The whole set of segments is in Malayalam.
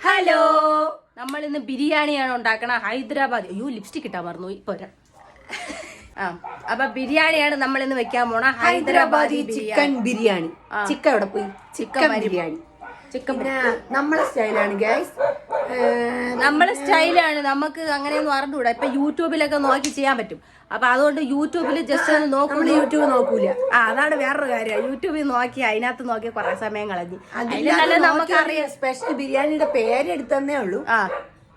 ഹലോ നമ്മൾ ഇന്ന് ബിരിയാണിയാണ് ഉണ്ടാക്കണ ഹൈദരാബാദ്. അയ്യോ ലിപ്സ്റ്റിക് ഇട്ടാ മറന്നു ഇപ്പൊ. ആ അപ്പൊ ബിരിയാണിയാണ് നമ്മൾ ഇന്ന് വെക്കാൻ പോണ ഹൈദരാബാദി ചിക്കൻ ബിരിയാണി. ചിക്കൻ ഇവിടെ പോയി? ചിക്കൻ ബിരിയാണി. ചിക്കൻ നമ്മളെ സ്റ്റൈലാണ് ഗൈസ് നമ്മളെ സ്റ്റൈലാണ്. നമുക്ക് അങ്ങനെയൊന്നും അറിഞ്ഞുകൂടാ. ഇപ്പൊ യൂട്യൂബിലൊക്കെ നോക്കി ചെയ്യാൻ പറ്റും. അപ്പൊ അതുകൊണ്ട് യൂട്യൂബിൽ ജസ്റ്റ് ഒന്ന് നോക്കുമ്പോൾ യൂട്യൂബ് നോക്കൂല. ആ അതാണ് വേറൊരു കാര്യം. യൂട്യൂബിൽ നോക്കി അതിനകത്ത് നോക്കി കുറെ സമയം കളഞ്ഞു. നമുക്കറിയാം സ്പെഷ്യൽ ബിരിയാണിയുടെ പേര് എടുത്തന്നേ ഉള്ളൂ. ആ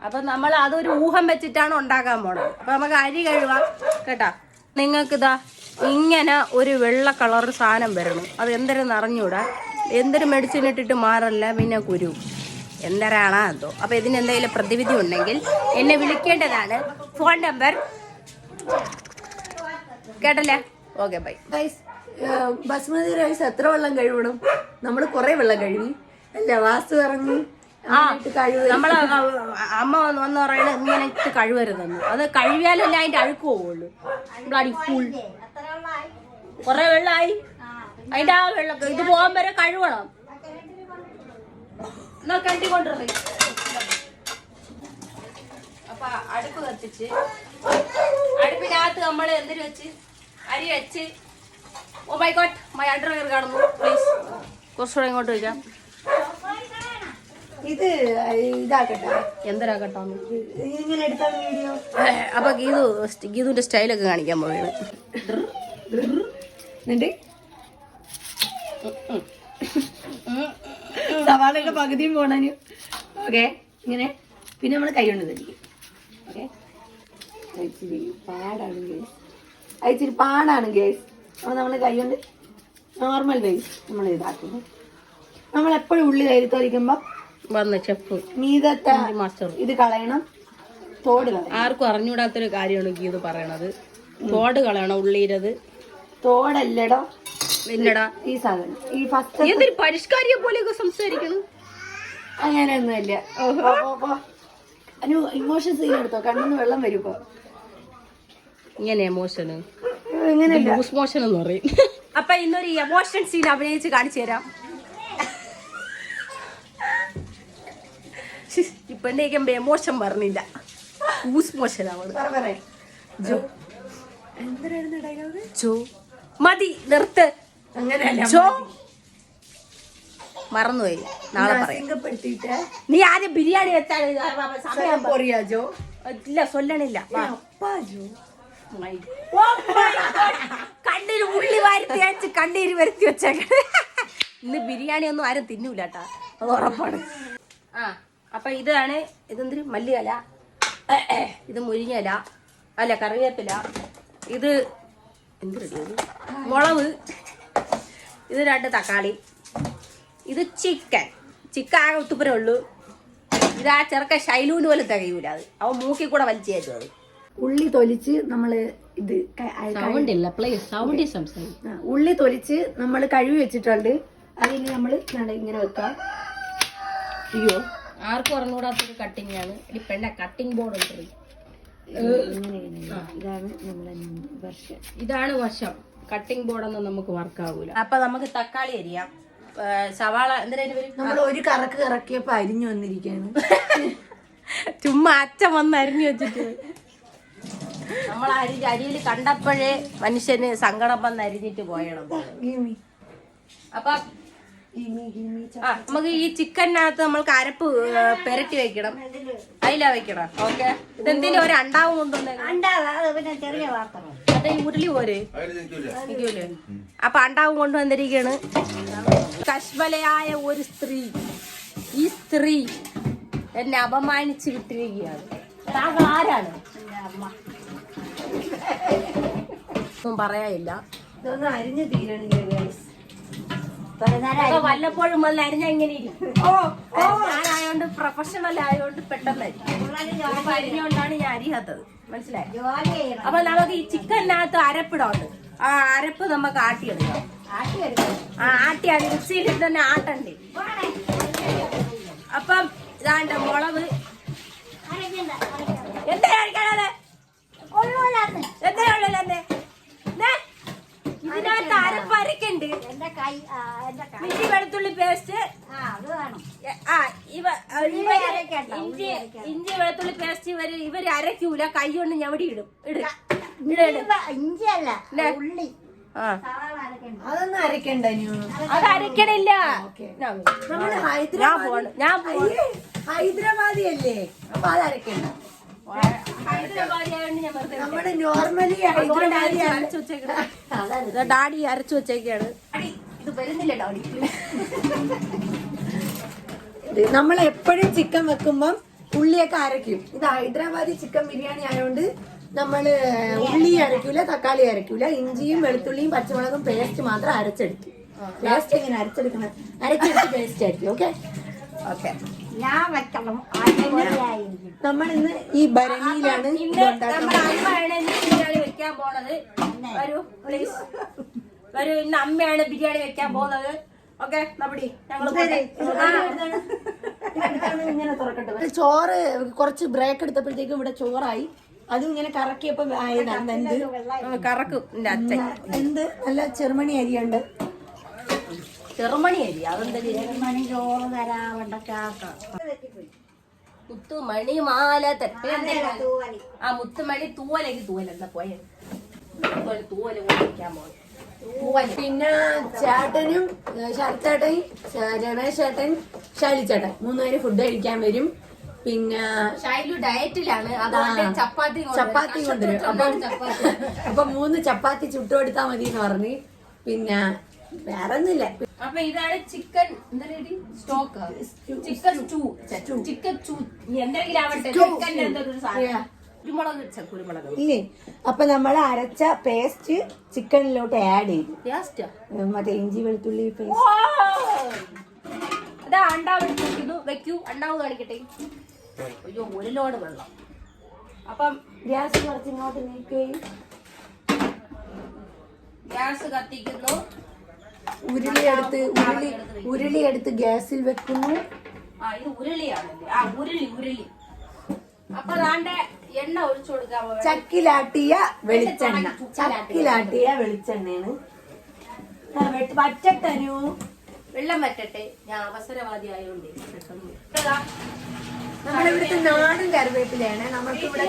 അപ്പൊ നമ്മൾ അതൊരു ഊഹം വെച്ചിട്ടാണ് ഉണ്ടാക്കാൻ പോണത്. അപ്പൊ നമുക്ക് അരി കഴുകാം. കേട്ടാ? നിങ്ങൾക്കിതാ ഇങ്ങനെ ഒരു വെള്ള കളർ സാധനം വരണം. അത് എന്തെങ്കിലും അറിഞ്ഞൂടാ എന്തൊരു മെഡിസിൻ ഇട്ടിട്ട് മാറല്ല പിന്നെ കുരു. എന്തരാണോ അതോ? അപ്പൊ ഇതിന് എന്തെങ്കിലും പ്രതിവിധി ഉണ്ടെങ്കിൽ എന്നെ വിളിക്കേണ്ടതാണ്. Phone number കേട്ടല്ലേ? Okay bye rice basmati rice എത്ര വെള്ളം കഴുകണം നമ്മൾ കുറെ വെള്ളം കഴുകി. അല്ല വാസ്തു ഇറങ്ങി. ആ നമ്മളെ അമ്മ വന്ന് വന്ന് പറയണ ഇങ്ങനെ ഇട്ട് കഴിവരുതെന്ന് അത് കഴിവിയാലല്ലേ അതിന്റെ അഴുക്ക് പോവുള്ളൂ ഫുൾ കൊറേ വെള്ളമായി അതിന്റെ ആ വെള്ളം ഇത് പോകാൻ വരെ കഴുകണം. എന്നാ കണ്ടിക്കൊണ്ടിരുന്നേ അപ്പൊ അടുപ്പ് കത്തിച്ച് അടുപ്പിനകത്ത് നമ്മൾ എന്തിനു വെച്ച്? അരി വെച്ച്. Oh my god my underwear കാണുന്നു പ്ലീസ് കുറച്ചുകൂടെ ഇങ്ങോട്ട് വയ്ക്കാം ഇത് ഇതാക്കട്ടെ. എന്തരാ കേട്ടോന്ന്? ഇങ്ങനെ എടുത്ത വീഡിയോ? അപ്പൊ ഗീതു ഗീതുവിന്റെ സ്റ്റൈലൊക്കെ കാണിക്കാൻ പോവുകയാണ്. എന്നിട്ട്? സവാളയുടെ പകുതിയും പോണാന്. ഓക്കെ? ഇങ്ങനെ. പിന്നെ നമ്മൾ കൈ കൊണ്ട് തരിക്കും ഓക്കെ? അയച്ചിരി പാടാണ് ഗേസ് അയച്ചിരി പാടാണ് ഗേസ് അപ്പോൾ നമ്മൾ കൈ കൊണ്ട് നോർമൽ വേസ് നമ്മൾ ഇതാക്കുന്നു നമ്മൾ എപ്പോഴും ഉള്ളി കരുത്തൊരിക്കുമ്പോൾ വന്ന ചെപ്പ്. മീതത്തെ മാസ്റ്റർ ഇത് കളയണം. തോട് കളയണം. ആർക്കും അറിഞ്ഞൂടാത്തൊരു കാര്യമാണ് ഗീത് പറയണത്. തോട് കളയണം ഉള്ളിരത് തോടല്ലടോ. ഇല്ലടാ. ഈ സാധനം. ഈ ഫസ്റ്റ് എന്തൊരു പരിഷ്കാരിയെ പോലെയൊക്കെ സംസാരിക്കുന്നു? അങ്ങനെയൊന്നുമില്ല. അനു ഇമോഷൻ സീൻ എടുത്തോ? കണ്ണിന്ന് വെള്ളം വരും ഇപ്പൊ. ഇങ്ങനെ എമോഷന് ഇങ്ങനെയല്ല. ലൂസ് മോഷൻ എന്ന് പറയും. അപ്പൊ ഇന്നൊരു എമോഷൻ സീൻ അഭിനയിച്ച് കാണിച്ചു തരാം. ഇപ്പൊ എന്നെ എമോഷൻ പറഞ്ഞില്ല. ലൂസ് മോഷൻ അവൾ. പറ പറ. ജോ. ജോ. മതി നിർത്ത്. ജോ മറന്നുപോയി. നാളെ പറയാം. നീ ആദ്യം ബിരിയാണി ജോ? ഇല്ല സൊല്ലണില്ല. കണ്ണിന് ഉള്ളി വാരത്തി അയച്ച് കണ്ണീര് വരുത്തി വെച്ചേക്കണേ. ഇന്ന് ബിരിയാണി ഒന്നും ആരും തിന്നൂല കേട്ടാ അത് ഉറപ്പാണ്. ആ അപ്പൊ ഇതാണ് ഇതെന്തൊരു മല്ലിയല. ഇത് മുരിങ്ങയില. അല്ല കറിവേപ്പില. ഇത് എന്ത് മുളക്. ഇത് രണ്ട് തക്കാളി. ഇത് ചിക്കൻ. ചിക്കൻ ആകെ ഉത്തുപ്പരേ ഉള്ളൂ. ഇത് ആ ചെറുക്ക ശൈലൂന് പോലും തികയൂല അത്. അവൻ മൂക്കി കൂടെ വലിച്ചു കയറ്റും അത്. ഉള്ളി തൊലിച്ച് നമ്മൾ ഇത് സൗണ്ട് ഇല്ല പ്ലീസ് സൗണ്ട് സംസാരിക്കും ഉള്ളി തൊലിച്ച് നമ്മൾ കഴുകി വെച്ചിട്ടുണ്ട്. അതിന് നമ്മൾ ഇങ്ങനെ വെക്കാം. അയ്യോ. ആർക്കും ഉറങ്ങൂടാത്തൊരു കട്ടിങ് ആണ്. ഈ പെണ്ണ കട്ടിങ് ബോർഡ് ഉണ്ട്. ഇതാണ് നമ്മളെ വർഷം ഇതാണ് വശം. കട്ടിങ് ബോർഡൊന്നും നമുക്ക് വർക്കാവൂല അപ്പൊ നമുക്ക് തക്കാളി അരിയാം. സവാള നമ്മൾ ഒരു കറക്ക് കറക്കിയപ്പോ അരിഞ്ഞു വന്നിരിക്കുകയാണ്. ചുമ്മാ അച്ഛൻ വന്ന് അരിഞ്ഞു വെച്ചിട്ട്. നമ്മൾ അരി അരിയിൽ കണ്ടപ്പോഴേ മനുഷ്യന് സങ്കടം വന്ന് അരിഞ്ഞിട്ട് പോയണം. അപ്പൊ നമുക്ക് ഈ ചിക്കനകത്ത് നമ്മൾക്ക് അരപ്പ് പെരട്ടി വെക്കണം. അതിലാ. വെക്കണം. ഓക്കെ. ഇതെന്തിനും ഒരു അണ്ടാവും കൊണ്ടുവന്നേ പിന്നെ ചെറിയ ഈ ഉരുളി പോരെ? നിൽക്കൂലേ അപ്പൊ അണ്ടാവും കൊണ്ടുവന്നിരിക്കാണ് കശ്മലയായ ഒരു സ്ത്രീ ഈ സ്ത്രീ എന്നെ അപമാനിച്ചു വിട്ടിരിക്കുകയാണ്. താങ്കൾ ആരാണ്? ഒന്നും പറയാനില്ല. അരിഞ്ഞു തീരണില്ല വല്ലപ്പോഴും വല്ല അരിഞ്ഞ ഇങ്ങനെ ഇരിക്കും. ഞാനായോണ്ട് പ്രൊഫഷണൽ ആയതുകൊണ്ട് പെട്ടെന്നായിരിക്കും അപ്പൊ അരിഞ്ഞോണ്ടാണ് ഞാൻ അരിയാത്തത്. മനസ്സിലായി? അപ്പൊ നമുക്ക് ഈ ചിക്കനകത്ത് അരപ്പിടാണ്ട് ആ അരപ്പ് നമുക്ക് ആട്ടിയെടുക്കാം. ആ ആട്ടി അത് മിക്സിയിൽ തന്നെ ആട്ടണ്ടേ? അപ്പം ഇതാണ്ട് മുളക്. എന്താ കഴിക്കണത് എന്തിനാ ഉള്ളല്ലേ ഇതിനകത്ത് അരപ്പരക്കുണ്ട് എന്റെ കൈ എന്റെ കൈ. ഇഞ്ചി വെളുത്തുള്ളി പേസ്റ്റ്. ആ അത് വേണം. ആ ഇവ അരക്കണ്ട, ഇഞ്ചി ഉള്ളി അരക്കണ്ട. ഇഞ്ചി വെളുത്തുള്ളി പേസ്റ്റ് ഇവർ ഇവർ അരക്കൂല കൈ കൊണ്ട് ഞവടി ഇടും. ഇടും. ഇട്, ഇഞ്ചി. വ- ഉള്ളി. ആ. സവാള അരക്കണ്ട അതൊന്നും അരക്കണ്ട അത് അരക്കണില്ല ഞാൻ നമ്മൾ ഞാൻ ഹൈദരാബാദി പോണ് ഞാൻ പോണ് ഹൈദരാബാദി അല്ലേ അപ്പൊ അത് അരക്കണ്ട നമ്മുടെ നോർമലി ഡാഡി അരച്ചു വെച്ചേക്കാണ്. ഇത് വരുന്നില്ല ഡാഡി. നമ്മൾ എപ്പോഴും ചിക്കൻ വെക്കുമ്പം ഉള്ളിയൊക്കെ അരയ്ക്കും. ഇത് ഹൈദരാബാദി ചിക്കൻ ബിരിയാണി ആയതുകൊണ്ട് നമ്മൾ ഉള്ളി അരയ്ക്കൂല തക്കാളി അരയ്ക്കൂല ഇഞ്ചിയും വെളുത്തുള്ളിയും പച്ചമുളകും പേസ്റ്റ് മാത്രം അരച്ചെടുക്കും. പേസ്റ്റ് എങ്ങനെ അരച്ചെടുക്കണം അരച്ചെടുത്ത് പേസ്റ്റ് ആയിരിക്കും ഓക്കെ ഓക്കെ ഞാൻ വെക്കണം. നമ്മൾ ഇന്ന് ഈ ഭരണിയിലാണ് ബിരിയാണി വെക്കാൻ പോണത്. വരൂ പ്ലീസ് വരൂ ഇന്ന് അമ്മയാണ് ബിരിയാണി വെക്കാൻ പോകുന്നത്. ഓക്കെ നമ്മുടെ ഞങ്ങൾ ഇങ്ങനെ തുറക്കട്ടെ ചോറ് കുറച്ച് ബ്രേക്ക് എടുത്തപ്പോഴത്തേക്കും ഇവിടെ ചോറായി. അതും ഇങ്ങനെ കറക്കിയപ്പോ ആയതാണ്. എന്ത്? കറക്കും. അച്ഛൻ. എന്ത്? നല്ല ചെറുമണി അരിയുണ്ട്. ചെറുമണി അരി അതെന്താ മണി ചോറ് തരാ വെണ്ടക്കാക്ക മുത്തുമണി മാല ആ മുത്തുമണി തൂവലേക്ക് തൂവൽ എന്താ പോയ? തൂവൽ തൂവൽ പോയി. പിന്നെ ചേട്ടനും ശരത്തേട്ടൻ രമേശ് ചേട്ടൻ ശൈലി ചേട്ടൻ. മൂന്നുപേര് ഫുഡ് കഴിക്കാൻ വരും. പിന്നെ ഷൈലു ഡയറ്റിലാണ്. ചപ്പാത്തി. ചപ്പാത്തി കൊണ്ടുവരും. അപ്പൊ അപ്പൊ മൂന്ന് ചപ്പാത്തി ചുട്ടുകൊടുത്താൽ മതി എന്ന് പറഞ്ഞു. പിന്നെ വേറെ ഒന്നുമില്ല അപ്പൊ ഇതാണ് ചിക്കൻ എന്താ stock. Chicken stew chicken stew. എന്തെങ്കിലും ആവട്ടെ ചിക്കൻ എന്തൊരു സാധനം? കുരുമുളക് വെച്ച കുരുമുളക്? ഇല്ലേ? അപ്പൊ നമ്മൾ അരച്ച പേസ്റ്റ് ചിക്കനിലോട്ട് ആഡ് ചെയ്തു. മറ്റേ ഇഞ്ചി വെളുത്തുള്ളി പേസ്റ്റ് അതാ അണ്ടാവ് എടുത്ത് വെക്കുന്നു. വെക്കൂ. അണ്ടാവ് കാണിക്കട്ടെ. അയ്യോ ഒരു ലോഡ് വെള്ളം. അപ്പം ഗ്യാസ് കുറച്ച് ഇങ്ങോട്ട് നീക്കുകയും. ഗ്യാസ് കത്തിക്കുന്നു. ഉരുളി എടുത്ത് ഉരുളി ഉരുളി എടുത്ത് ഗ്യാസിൽ വെക്കുന്നു. ആ ഇത് ഉരുളിയാണല്ലേ ആ ഉരുളി ഉരുളി. അപ്പൊ ദാണ്ടെ എണ്ണ ഒഴിച്ചു കൊടുക്കാൻ ചക്കിലാട്ടിയ വെളിച്ചെണ്ണ. ചക്കിലാട്ടിയ വെളിച്ചെണ്ണയാണ്. പച്ചട്ടനു വെള്ളം വറ്റട്ടെ. ഞാൻ അവസരവാദി ആയതുകൊണ്ട് നമ്മളിവിടുത്തെ നാടൻ കറിവേപ്പിലയാണ്. നമ്മൾക്ക് ഇവിടെ.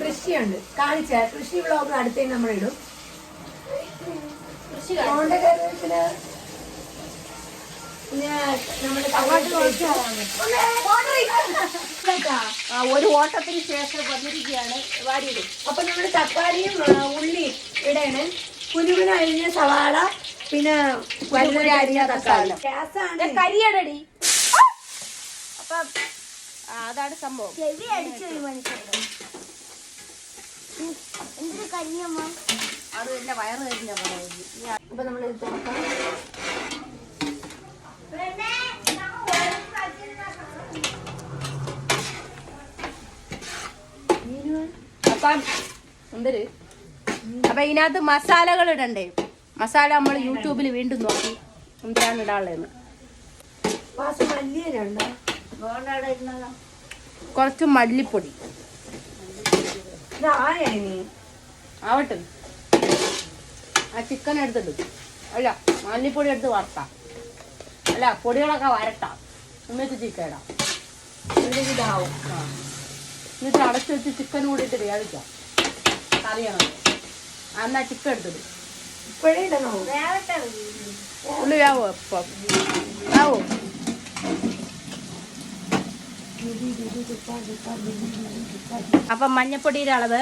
കൃഷിയുണ്ട്. കാണിച്ച കൃഷി വ്ളോഗ് അടുത്തേക്ക് നമ്മളിടും. ഒരു ഓട്ടത്തിന് ശേഷം വന്നിരിക്കുകയാണ് വാരി അപ്പൊ നമ്മൾ തക്കാളിയും ഉള്ളി ഇടയാണ് കുരുവിന് അരിഞ്ഞ സവാള പിന്നെ വലിയ അരിഞ്ഞ തക്കാളി. ഗ്യാസാണ്. കരിയടടി അപ്പൊ അതാണ് സംഭവം. ചെവി അടിച്ചു ഒരു മനുഷ്യൻ എന്തൊരു കഞ്ഞിയമ്മ അത് എന്റെ വയറ് കഴിഞ്ഞാ പറയുന്നത് അപ്പൊ നമ്മൾ ഇത് തുറക്കാം അപ്പം എന്തൊരു? അപ്പൊ ഇതിനകത്ത് മസാലകൾ ഇടണ്ടേ? മസാല നമ്മൾ യൂട്യൂബിൽ വീണ്ടും നോക്കി എന്തിനാണ് ഇടാനുള്ളതെന്ന്. കൊറച്ച് മല്ലിപ്പൊടി. ആവട്ടെ. ആ ചിക്കൻ എടുത്തിട്ട് അല്ല മല്ലിപ്പൊടി എടുത്ത് വറുത്താം. അല്ല പൊടികളൊക്കെ വരട്ടാം. എന്നിട്ട് ചിക്കൻ ഇടാം ഇതാവും. ആ. എന്നിട്ട് അടച്ചു വെച്ച് ചിക്കൻ കൂടിയിട്ട് വേവിക്കാം. കറിയണം എന്നാ ചിക്കൻ എടുത്തിട്ട്. ഇപ്പോഴേ ഉള്ളി വേവോ ഇപ്പം? വേവോ? അപ്പം മഞ്ഞപ്പൊടിയുടെ അളവ്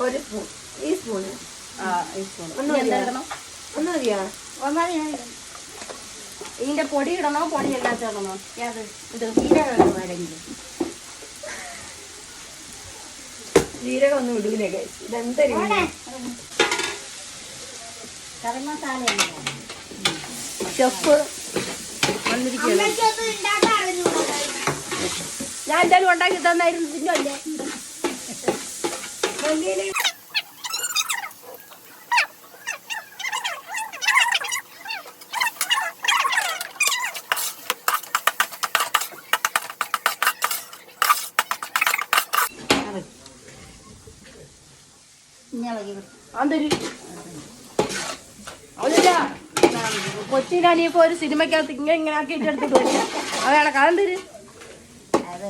ഒരു സ്പൂൺ ഈ സ്പൂണ്. ഇതിന്റെ പൊടി ഇടണോ? പൊടി അല്ലാത്ത ഇടണോ? ഏത്? ഇത് ജീരകം വേണമെങ്കിൽ ജീരകം ഒന്നും ഇടൂലേ ഇതെന്താ. Curry chef. വന്നിരിക്കുകയാണ്. ഞാൻ എന്തായാലും ഉണ്ടാക്കി തന്നായിരുന്നു തിന്നല്ലേ അതൊരു അതില്ല ഒരു സിനിമക്കകത്ത് ഇങ്ങനെ ഇങ്ങനെ ആക്കിയിട്ട് എടുത്തിട്ട് വരും അതാണ് കണ്ടര് അത്.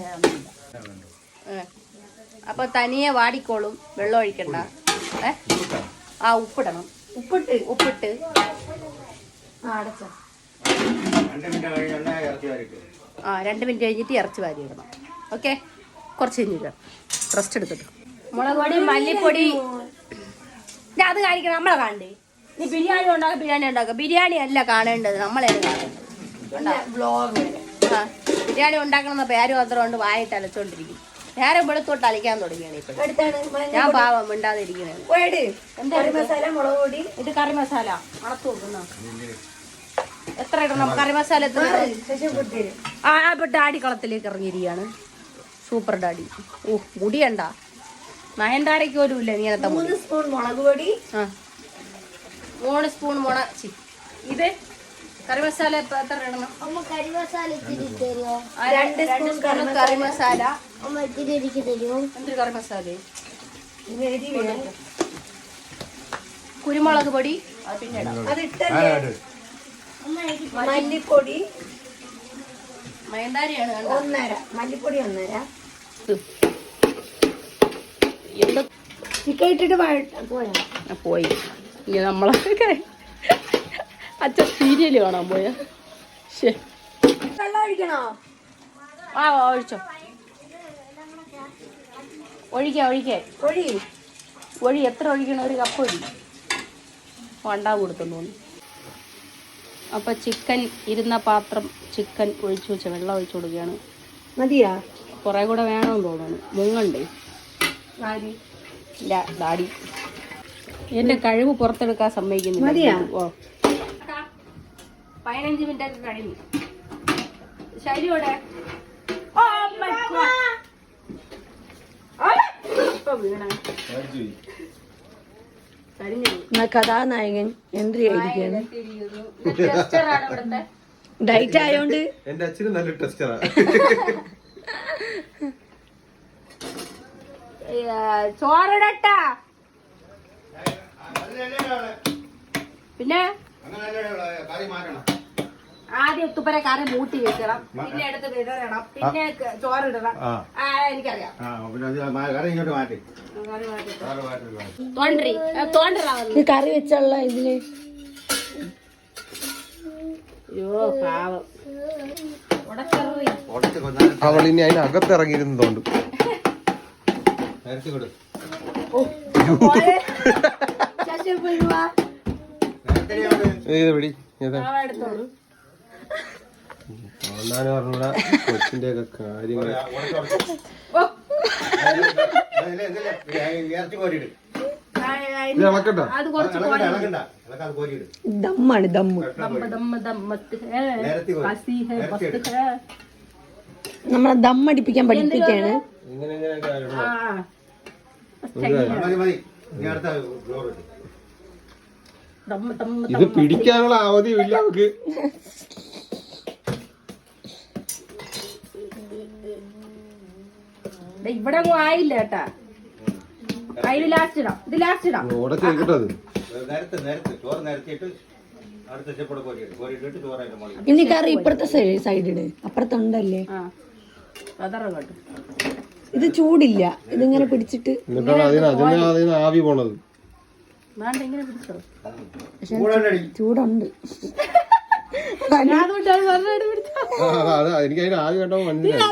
അപ്പൊ തനിയെ വാടിക്കോളും. വെള്ളം ഒഴിക്കണ്ട. ഏ? ആ ഉപ്പിടണം. ഉപ്പിട്ട്? ഉപ്പിട്ട്. അടച്ച. ആ രണ്ട് മിനിറ്റ് കഴിഞ്ഞിട്ട് ഇറച്ചി വാരി ഇടണം. ഓക്കെ? കുറച്ച് കഴിഞ്ഞിട്ട് റെസ്റ്റ് എടുത്തിട്ട്. മുളക് പൊടി മല്ലിപ്പൊടി ഞാൻ അത് കാണിക്കണം നമ്മളെ കാണണ്ടേ? നീ ബിരിയാണി ഉണ്ടാക്കുക ബിരിയാണി ഉണ്ടാക്കുക ബിരിയാണി അല്ല കാണേണ്ടത് നമ്മളെ കാണേണ്ടത്? വ്ലോഗ് ആ ബിരിയാണി ഉണ്ടാക്കണം പേര് മാത്രം കൊണ്ട് വായിട്ട് അലച്ചോണ്ടിരിക്കും നേരെ വെളുത്തോട്ട് അലിക്കാൻ തുടങ്ങിയാണ് ഇപ്പൊ. അടുത്താണ് ഞാൻ പാവം മിണ്ടാതിരിക്കുന്നത് ഇത് കറി മസാല. നോക്കുന്ന എത്ര ഇടണം? കറി മസാല എത്ര? ആ പെട്ട് ഇപ്പൊ ഡാഡി കളത്തിലേക്ക് ഇറങ്ങിയിരിക്കുകയാണ്. Super daddy. ഓ മുടിയണ്ട. നയൻതാരയ്ക്ക് പോലും ഇല്ല നീ മുടി മൂന്ന് സ്പൂൺ മുളക് പൊടി. ആ. മൂന്ന് സ്പൂൺ മുള ചി ഇത് കറി മസാല എത്ര ഇടണം? അമ്മ കറി മസാല ഇത്തിരി തരുമോ രണ്ട് സ്പൂൺ കറി മസാല. അമ്മ ഇത്തിരി എനിക്ക് തരുമോ എന്തൊരു കറി മസാല? കുരുമുളക് പൊടി. അത് പിന്നെ അത് ഇട്ടല്ലേ? അമ്മ എനിക്ക് മല്ലിപ്പൊടി. മയന്താരിയാണ് ഒന്നര. മല്ലിപ്പൊടി ഒന്നര. എന്ത്? ചിക്കൻ ഇട്ടിട്ട് വഴ- പോയി? ഇനി നമ്മളൊക്കെ അച്ഛൻ സീരിയൽ കാണാൻ പോയ. ശേ വെള്ളം ആ ഒഴിച്ചോ. ഒഴിക്കാം ഒഴിക്കാം. ഒഴി. ഒഴി എത്ര ഒഴിക്കണം? ഒരു കപ്പ് ഒഴി. വണ്ടാ കൊടുത്തെന്ന് അപ്പം ചിക്കൻ ഇരുന്ന പാത്രം ചിക്കൻ ഒഴിച്ചു വെച്ച വെള്ളം ഒഴിച്ചു കൊടുക്കുകയാണ്. മതിയാ? കുറേ കൂടെ വേണമെന്ന് തോന്നുന്നു. മുങ്ങണ്ടേ? ഡാഡി. എന്റെ കഴിവ് പുറത്തെടുക്കാൻ സമ്മതിക്കുന്നില്ല. മതിയാ? ഓ. പതിനഞ്ച് മിനിറ്റ് കഴിഞ്ഞു. ശരിയോടെ കഥാനായകൻ എൻട്രി ആയിരിക്കുകയാണ്. ടെസ്റ്ററാണ് ഇവിടുത്തെ. ഡയറ്റ് ആയോണ്ട് എന്റെ അച്ഛനും നല്ല ടെസ്റ്ററാ ഏ, ചോറിടട്ടാ. പിന്നെ? ആദ്യം ഉത്തുപ്പര കറി മൂട്ടി വെക്കണം. പിന്നെ എടുത്ത് വിതറണം. പിന്നെ ചോറിടണം. എനിക്കറിയാം. ആ പിന്നെ അത് മാ- കറി ഇങ്ങോട്ട് മാറ്റി. കറി മാറ്റി. കറി മാറ്റി മാറ്റി. തോണ്ടി ഇത് കറി വെച്ചുള്ള ഇതിൽ. അയ്യോ പാവം. ഉടക്കറി ഉടച്ച് പാവം കൊടു കൊച്ചിന്റെ ഒക്കെ കാര്യങ്ങൾ ദമ്മാണ് ദമ്മ് നേരത്തെ നേരത്തെ നമ്മളെ ദമ്മടിപ്പിക്കാൻ പഠിപ്പിക്കാണ്. ഇത് പിടിക്കാനുള്ള അവധിയും ഇല്ല നമുക്ക്. ദേ ഇവിടെ ഒന്നും ആയില്ല കേട്ടാ. അതിന് ലാസ്റ്റ് ഇടാം. ഇത് ലാസ്റ്റ് ഇടാം. ഇനി കറി ഇപ്പുറത്തെ സൈഡിൽ അപ്പുറത്തുണ്ടല്ലേ? ആ. അതറ കേട്ടു ഇത് ചൂടില്ല. ഇതിങ്ങനെ പിടിച്ചിട്ട് എന്നിട്ടാണ് അതിന് അതിന് അതിന് ആവി പോണത്. വേണ്ട ഇങ്ങനെ പിടിച്ചോ. കൂടെ ചൂടുണ്ട്. എനിക്ക് അതിന് ആവി കണ്ടോ മനസ്സിലായി.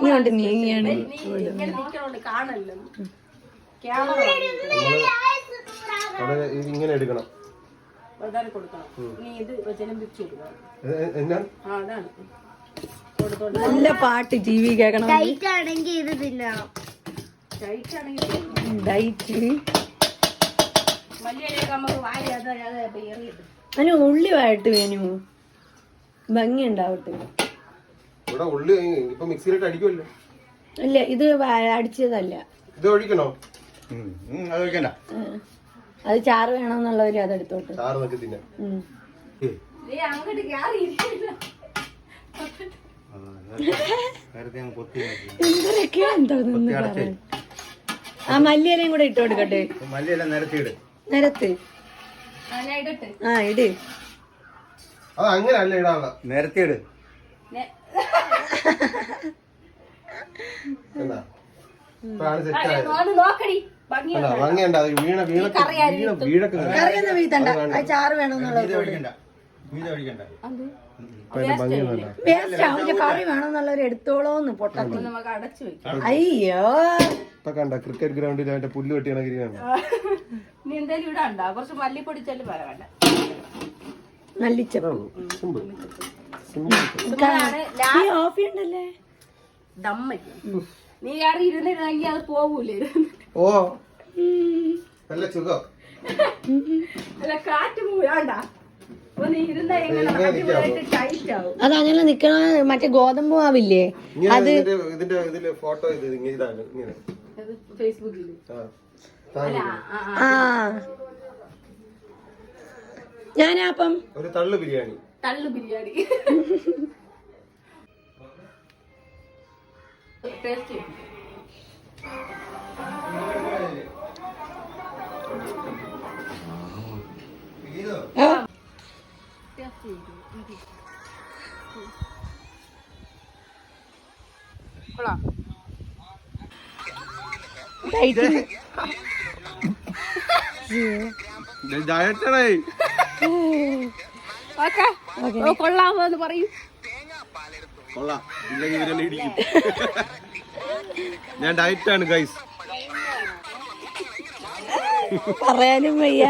ഇങ്ങോട്ട് നീങ്ങിയാണ്. ഇങ്ങനെ നിൽക്കണോണ്ട് കാണല്ലോ. ക്യാമറ അവിടെ ഇത് ഇങ്ങനെ എടുക്കണം. കൊടുക്കണം. നീ ഇത് അതാണ്. നല്ല പാട്ട് ടി വി കേൾക്കണം. ആണെങ്കിൽ ഇത് ഡയറ്റ് അതിന് ഉള്ളി വഴട്ട് വേണു. ഭംഗി ഉണ്ടാവട്ടെ ഇവിടെ ഉള്ളി ഇപ്പൊ മിക്സിയിലിട്ട് അടിക്കുമല്ലോ അല്ല ഇത് അടിച്ചതല്ല. ഇത് ഒഴിക്കണോ? അത് വെക്കണ്ട ആ. അത് ചാറ് വേണമെന്നുള്ളവര് അതെടുത്തോട്ട്. ചാറ് തിന്നെ. ആ, മല്ലിയിലയും കൂടെ ഇട്ട് കൊടുക്കട്ടെ? നിരത്ത് ആ, ഞാൻ ഇടട്ടെ? ആ ഇട്. അത് അങ്ങനെ അല്ല ഇടാനുള്ള നിരത്തിയിട് നെ- എന്താ? നോക്കടി. ഭംഗിയുണ്ട് അത് വീണ വീണ വീണ വീഴൊക്കെ കറിയൊന്നും വീത്തണ്ട. ആ ചാറ് വേണമെന്നുള്ളത് വേസ്റ്റ് ആവും കറി വേണമെന്നുള്ളവർ എടുത്തോളോന്ന് പൊട്ടത്തി. നമുക്ക് അടച്ചു വെക്കാം. അയ്യോ. ഇപ്പൊ കണ്ട ക്രിക്കറ്റ് ഗ്രൗണ്ടിൽ അവന്റെ പുല്ല് വെട്ടിയാണ് കണ്ട നീ എന്തായാലും ഇവിടെ ഉണ്ടാ കുറച്ച് മല്ലിപ്പൊടി ചെല്ലു പറ വേണ്ട. നല്ലിച്ച സിമ്പിൾ. സിമ്പിൾ. ഓഫ് ചെയ്യണ്ടല്ലേ ദമ്മ നീ കാരണം ഇരുന്നിരുന്നെങ്കിൽ അത് പോവൂലേ? ഓ നല്ല സുഖം അല്ല കാറ്റ് പോയാണ്ടാ അത് അങ്ങനെ നിക്കണ മറ്റേ ഗോതമ്പ് മാവില്ലേ? ഇങ്ങനെ ഇതിന്റെ ഇതിന്റെ ഇതിന്റെ ഫോട്ടോ ഇത് ഇങ്ങനെ ഇതാണ് ഇങ്ങനെ. അത് ഫേസ്ബുക്കിൽ ആ ഞാനപ്പം ഒരു തള്ളു ബിരിയാണി. തള്ളു ബിരിയാണി. ടേസ്റ്റ് കൊള്ളാം കൊള്ളാമോ എന്ന് പറയും. കൊള്ളാം. ഇല്ലെങ്കിൽ ഇടിക്കും ഞാൻ ഡയറ്റാണ് ഗൈസ് പറയാനും വയ്യ.